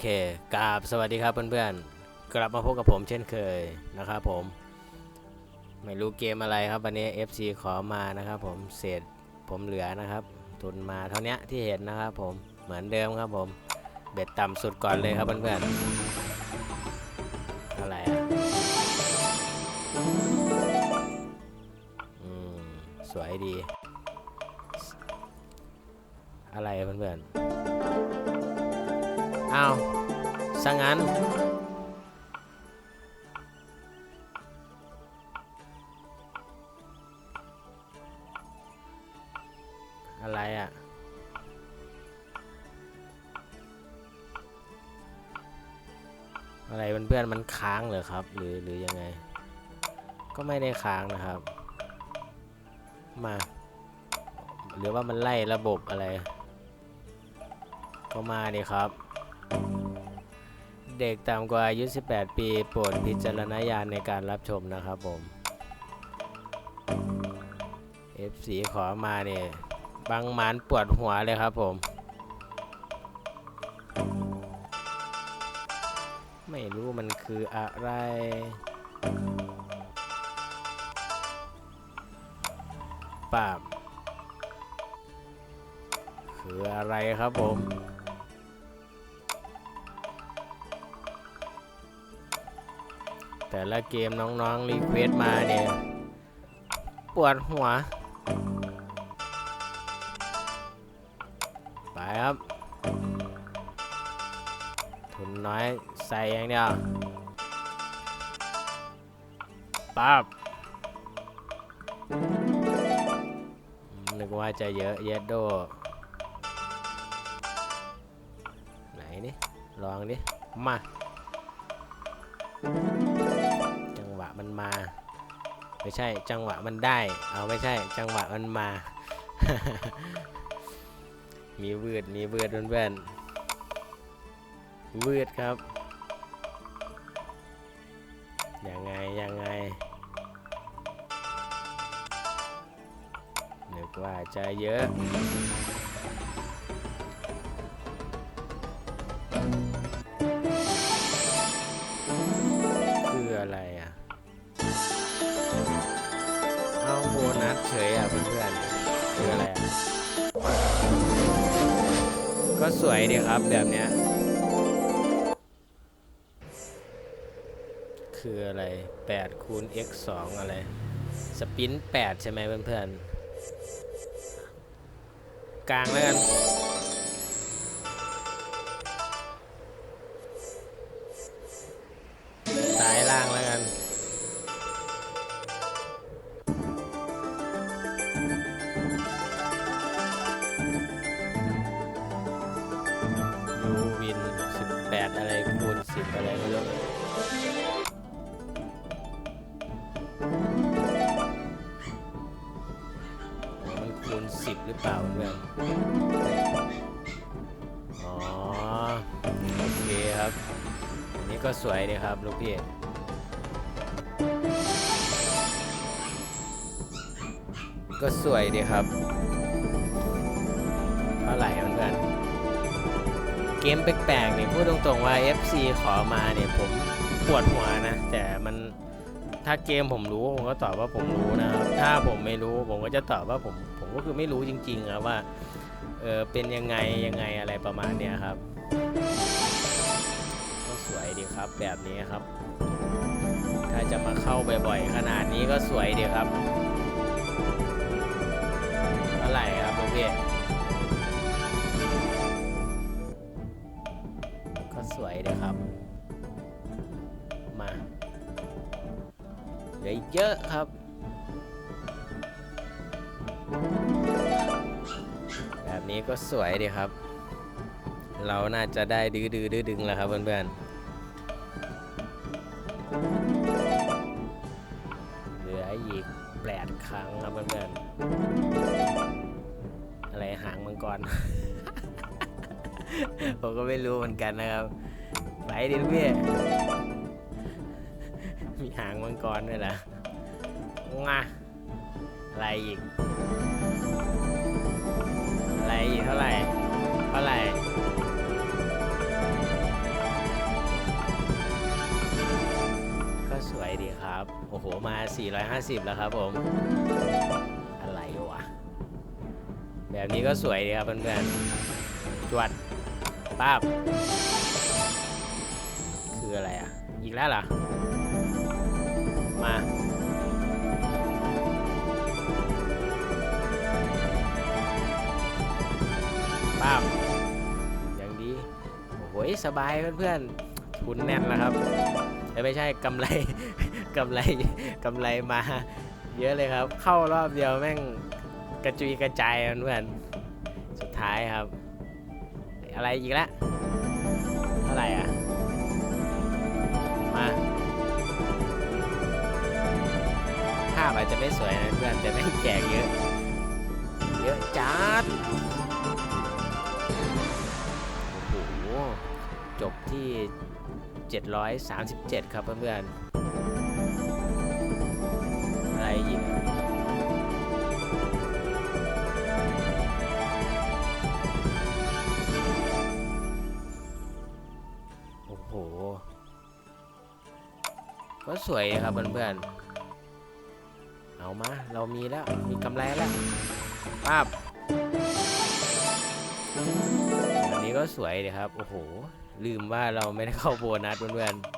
เคกราบสวัสดีครับเพื่อนๆ กลับมาพบกับผมเช่นเคยนะครับผม ไม่รู้เกมอะไรครับวันนี้ FC ขอมานะครับผม เศษผมเหลือนะครับ ทุนมาเท่านี้ที่เห็นนะครับผม เหมือนเดิมครับผม เบ็ดต่ำสุดก่อนเลยครับเพื่อนๆอะไรอะอืม สวยดี อะไรเพื่อนๆ อ้าวสังงั้น อะไรอะ อะไรเพื่อนๆมันค้างเหรอครับ หรือหรือยังไง ก็ไม่ได้ค้างนะครับ มาหรือว่ามันไล่ระบบอะไร ก็มาดิครับ เด็กต่ำกว่าอายุ 18 ปี โปรดพิจารณญาณในการรับชมนะครับผม F4 ขอมาเนี่ยบางหมานปวดหัวเลยครับผม ไม่รู้มันคืออะไรปาบคืออะไรครับผม แต่ละเกมน้องๆรีเควสมาเนี่ย ปวดหัว ไปครับ ทุนน้อยใส่อย่างเดียวปั๊บนึกว่าจะเยอะเยดโด ไหนนี่ ลองดิ มา มา ไม่ใช่จังหวะมันได้ เอาไม่ใช่จังหวะมันมา มีวืดมีวืดเพื่อนๆวืดครับยังไงยังไงนึกว่าจะเยอะ นัสเฉยอะเพื่อนๆคืออะไรอะก็สวยดีครับแบบเนี้ยคืออะไร8คูณ x 2อะไร สปิน8ใช่ไหมเพื่อนๆ กลางแล้วกัน ซ้ายล่างแล้วกัน คูณ10หรือเปล่าเพื่อนอ๋อ โอเคครับอันนี้ก็สวยดีครับลูกพี่ก็สวยดีครับ เท่าไหร่เพื่อนเกมแปลกๆเนี่ยพูดตรงๆว่า FC ขอมาเนี่ยผมปวดหัวนะ แต่มันถ้าเกมผมรู้ผมก็ตอบว่าผมรู้นะครับ ถ้าผมไม่รู้ผมก็จะตอบว่าผม ก็คือไม่รู้จริงๆครับว่าเออเป็นยังไงยังไงอะไรประมาณเนี้ยครับ ก็สวยดีครับแบบนี้ครับ ถ้าจะมาเข้าบ่อยๆ ขนาดนี้ก็สวยดีครับเท่าไหร่ครับลูกพี่ก็สวยดีครับ มาเหลืออีกเยอะครับ นี้ก็สวยดีครับ เราน่าจะได้ดื้อดื้อดื้อดึงแล้วครับเพื่อนๆ เหลืออีกแปดครั้งครับเพื่อนๆ อะไรหางมังกร ผมก็ไม่รู้เหมือนกันนะครับ ไปดิลูกพี่ มีหางมังกรด้วยเหรองาอะไรอีก อะไรอีกเท่าไหร่ เท่าไหร่ก็สวยดีครับ โอ้โห มา 450 แล้วครับผม อะไรวะ แบบนี้ก็สวยดีครับเพื่อนๆ จวดป้าบ คืออะไรอะ อีกแล้วเหรอ มา ป้าบอย่างดีโอ้โหสบายเพื่อนๆทุนแน่นแล้วครับแต่ไม่ใช่กำไรกำไรกำไรมา เยอะเลยครับ เข้ารอบเดียวแม่งกระจุยกระจายเพื่อนสุดท้ายครับ อะไรอีกละเท่าไหร่อะมาภาพอาจจะไม่สวยนะเพื่อนแต่แม่งแจกเยอะ เยอะจัด ที่ 737 ครับเพื่อนๆอะไรอีกอะโอ้โห ก็สวยครับเพื่อนๆ เอามา เรามีแล้ว มีกำไรแล้วป้าบอันนี้ก็สวยเลยครับ โอ้โห ลืมว่าเราไม่ได้เข้าโบนัสเพื่อนๆ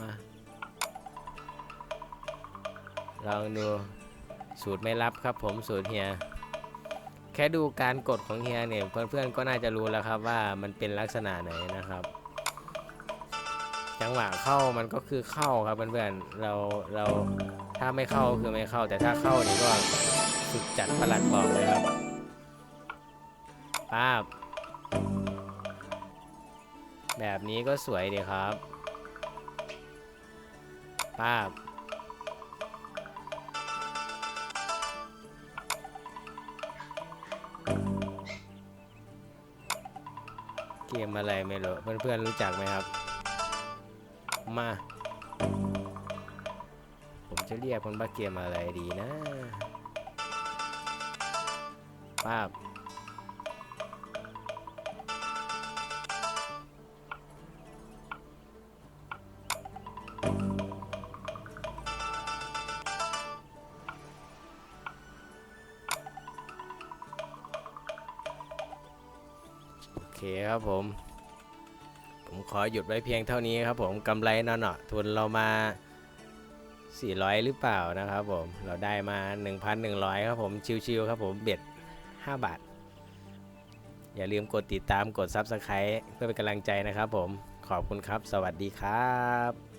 มาลองดูสูตรไม่รับครับผมสูตรเฮียแค่ดูการกดของเฮียเนี่ยเพื่อนๆก็น่าจะรู้แล้วครับว่ามันเป็นลักษณะไหนนะครับ จังหวะเข้ามันก็คือเข้าครับเพื่อนๆเราเราถ้าไม่เข้าคือไม่เข้า แต่ถ้าเข้านี่ก็สุดจัดประหลัดบอกเลยครับ ป้าบ แบบนี้ก็สวยดีครับ ป้าบ เกมอะไรไม่รู้ เพื่อนๆรู้จักไหมครับ มา ผมจะเรียกมันว่าเกมอะไรดีนะ ป้าบ เคครับผม ผมขอหยุดไว้เพียงเท่านี้ครับผมกำไรนอนเนาะทุนเรามา 400 หรือเปล่านะครับผม เราได้มา 1,100 ครับผมชิวๆครับผมเบ็ด 5 บาท อย่าลืมกดติดตามกด Subscribe เพื่อเป็นกำลังใจนะครับผมขอบคุณครับ สวัสดีครับ